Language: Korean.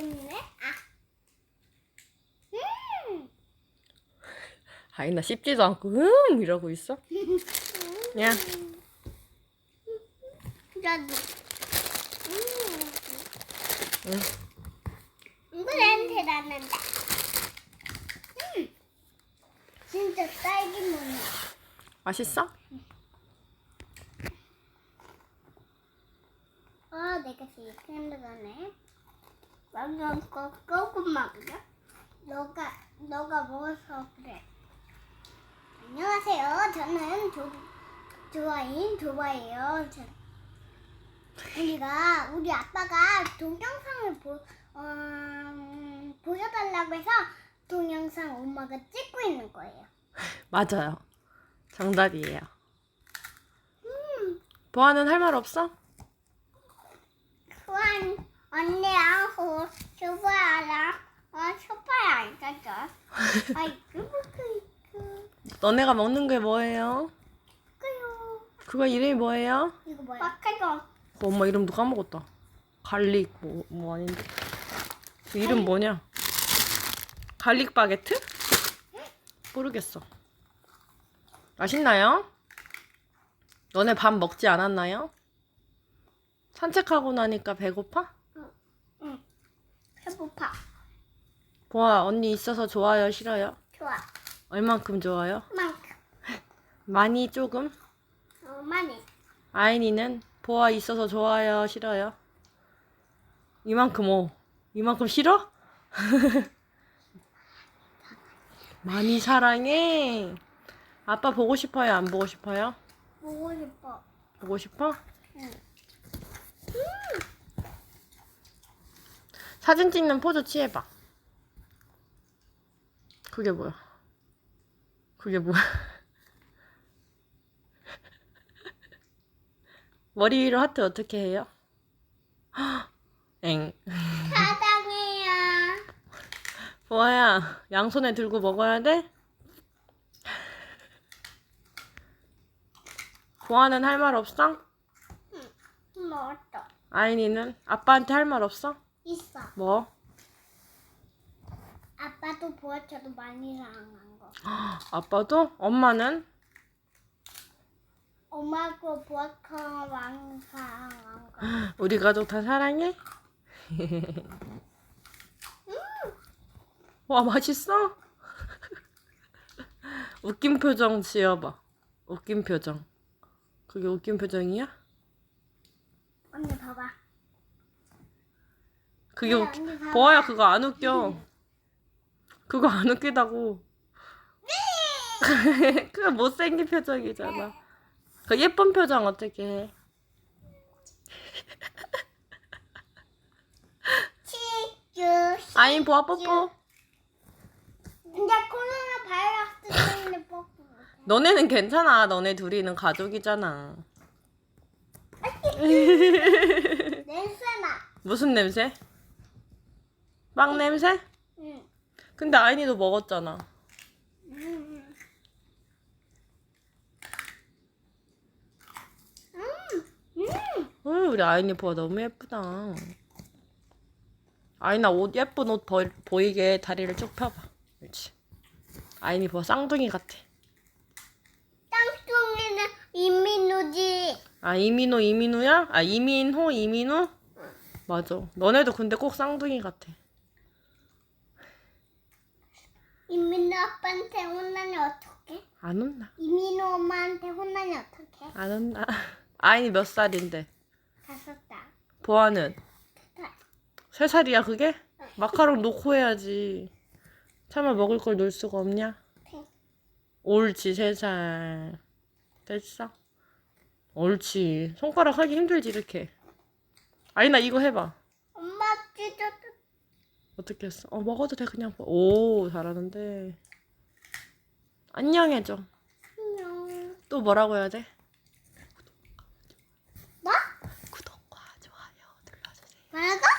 있네. 아. 음. 아이나 씹지도 않고 음 이러고 있어. 야, 나도. 음. 응. 이거 냄새 나는데. 음. 진짜 딸기 맛나. 맛있어? 아, 내가 제일 힘들어네. 방금 거 조금 먹자. 너가 너가 먹어서 그래. 안녕하세요. 저는 조 조아인 조아예요. 저, 우리가 우리 아빠가 동영상을 보 어, 보여달라고 해서 동영상 엄마가 찍고 있는 거예요. 맞아요. 정답이에요. 음, 보아는 할 말 없어? 후안 언니랑 호 쇼바랑 어 쇼바야 있었죠. 아이 그거 그 너네가 먹는 게 뭐예요? 그요. 그거 이름이 뭐예요? 이거 뭐야? 마카롱. 어, 엄마 이름도 까먹었다. 갈릭 뭐, 뭐 아닌데. 그 이름 뭐냐? 갈릭 바게트? 모르겠어. 맛있나요? 너네 밥 먹지 않았나요? 산책하고 나니까 배고파? 응. 배고파. 보아 언니 있어서 좋아요 싫어요? 좋아. 얼만큼 좋아요? 만큼. 많이 조금? 어 많이. 아인이는 보아 있어서 좋아요 싫어요? 이만큼 어 이만큼 싫어? 많이 사랑해 아빠 보고 싶어요 안 보고 싶어요? 보고 싶어. 보고 싶어? 응. 사진 찍는 포즈 취해봐 그게 뭐야 그게 뭐야 머리 위로 하트 어떻게 해요? 엥 사랑해요. 보아야, 양손에 들고 먹어야 돼? 보아는 할 말 없어? 먹었어. 아인이는? 아빠한테 할 말 없어? 있어. 뭐? 아빠도 보아쳐도 많이 사랑한 거. 아빠도? 엄마는? 엄마도 보아쳐 많이 사랑한 거. 우리 가족 다 사랑해? 와, 맛있어? 웃긴 표정 지어봐. 웃긴 표정. 그게 웃긴 표정이야? 언니 봐봐. 그게 네, 봐봐. 보아야 그거 안 웃겨. 그거 안 웃기다고. 그거 못생긴 표정이잖아. 그 예쁜 표정 어떻게 해? 아인 보아 뽀뽀. 근데 코로나 바이러스 때문에 뽀뽀. 너네는 괜찮아. 너네 둘이는 가족이잖아. 냄새나. 무슨 냄새? 빵 냄새? 응. 근데 아인이도 먹었잖아. 음. 음. 음. 어, 우리 아인이 보아 너무 예쁘다. 아인아 옷 예쁜 옷 보, 보이게 다리를 쭉 펴봐. 그렇지. 아인이 보아 쌍둥이 같아. 땅콩이는 이민우지. 아 이민호 이민우야? 아 이민호 이민우? 맞아. 너네도 근데 꼭 쌍둥이 같아. 이민우 아빠한테 혼나면 어떡해? 안 혼나. 이민우 엄마한테 혼나면 어떡해? 안 혼나. 아인이 몇 살인데? 다섯 살. 보아는 살. 세 살이야 그게? 마카롱 놓고 해야지. 차마 먹을 걸 놓을 수가 없냐? 네. 옳지 세 살. 됐어. 옳지. 손가락 하기 힘들지 이렇게. 아이나 이거 해봐. 엄마 찢어도 어떻게 했어? 어 먹어도 돼 그냥. 오 잘하는데. 안녕 해줘. 안녕. 또 뭐라고 해야 돼? 뭐? 구독과 좋아요 눌러주세요. 뭐라고?